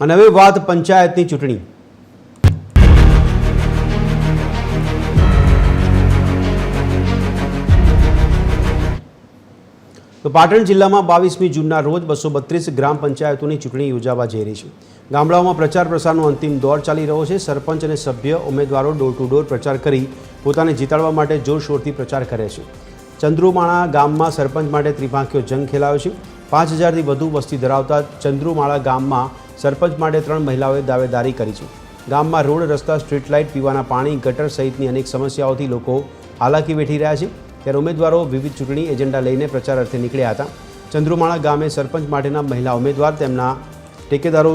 અને હવે વાત પંચાયતની ચૂંટણી. તો પાટણ જિલ્લામાં બાવીસમી જૂનના રોજ બસો બત્રીસ ગ્રામ પંચાયતોની ચૂંટણી યોજાવા જઈ રહી છે. ગામડાઓમાં પ્રચાર પ્રસારનો અંતિમ દોર ચાલી રહ્યો છે. સરપંચ અને સભ્ય ઉમેદવારો ડોર ટુ ડોર પ્રચાર કરી પોતાને જીતાડવા માટે જોરશોરથી પ્રચાર કરે છે. ચંદ્રુમાળા ગામમાં સરપંચ માટે ત્રિપાંખ્યો જંગ ખેલાયો છે. પાંચ હજારથી વધુ વસ્તી ધરાવતા ચંદ્રુમાળા ગામમાં સરપંચ માટે ત્રણ મહિલાઓએ દાવેદારી કરી છે. ગામમાં રોડ, રસ્તા, સ્ટ્રીટ લાઇટ, પીવાના પાણી, ગટર સહિતની અનેક સમસ્યાઓથી લોકો હાલાકી વેઠી રહ્યા છે. ત્યારે ઉમેદવારો વિવિધ ચૂંટણી એજન્ડા લઈને પ્રચાર અર્થે નીકળ્યા હતા. ચંદ્રુમાળા ગામે સરપંચ માટેના મહિલા ઉમેદવાર તેમના ટેકેદારો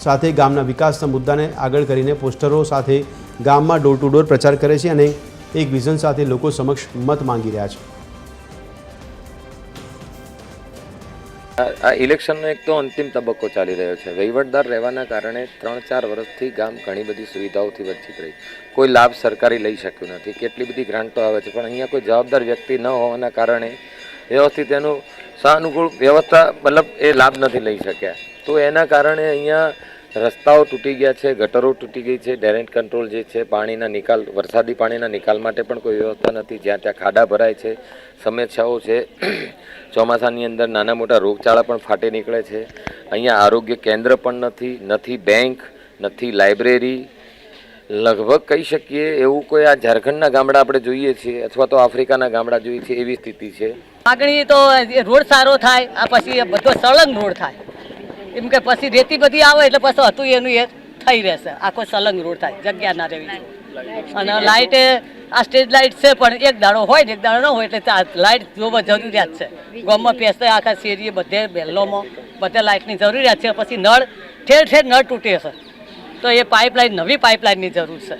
સાથે ગામના વિકાસના મુદ્દાને આગળ કરીને પોસ્ટરો સાથે ગામમાં ડોર ટુ ડોર પ્રચાર કરે છે અને એક વિઝન સાથે લોકો સમક્ષ મત માંગી રહ્યા છે. આ ઇલેક્શનનો એક તો અંતિમ તબક્કો ચાલી રહ્યો છે. વહીવટદાર રહેવાના કારણે ત્રણ ચાર વર્ષથી ગામ ઘણી બધી સુવિધાઓથી વંચિત રહી. કોઈ લાભ સરકારી લઈ શક્યું નથી. કેટલી બધી ગ્રાન્ટો આવે છે. પણ અહીંયા કોઈ જવાબદાર વ્યક્તિ ન હોવાના કારણે વ્યવસ્થિત એનું સાનુકૂળ વ્યવસ્થા, મતલબ એ લાભ નથી લઈ શક્યા. તો એના કારણે અહીંયા રસ્તાઓ તૂટી ગયા છે, ગટરો તૂટી ગઈ છે ડેરેન્ટ કંટ્રોલ જે છે, પાણીના નિકાલ, વરસાદી પાણીના નિકાલ માટે પણ કોઈ વ્યવસ્થા નથી. જ્યાં ત્યાં ખાડા ભરાય છે, સમસ્યાઓ છે. ચોમાસાની અંદર નાના મોટા રોગચાળા પણ ફાટી નીકળે છે. અહીંયા આરોગ્ય કેન્દ્ર પણ નથી નથી બેંક, નથી લાઇબ્રેરી. લગભગ કહી શકીએ એવું કોઈ આ ઝારખંડના ગામડા આપણે જોઈએ છીએ અથવા તો આફ્રિકાના ગામડા જોઈએ છીએ એવી સ્થિતિ છે. માગણી તો રોડ સારો થાય, આ પછી બધો સળંગ રોડ થાય. એમ કે પછી રેતી બધી આવે એટલે પછી હતું એનું એ થઈ રહેશે. આખો સલંગ રોડ થાય, જગ્યા ના રહેવી અને લાઇટ આ સ્ટેજ લાઇટ છે, પણ એક દાડો હોય ને, એક દાડો ન હોય એટલે લાઇટ જોવા જરૂરિયાત છે. ગામમાં પેસે આખા શેરીએ બધે બેલોમાં બધે લાઇટની જરૂરિયાત છે. પછી નળ ઠેર ઠેર નળ તૂટે છે. તો એ પાઇપલાઇન નવી પાઇપલાઇનની જરૂર છે.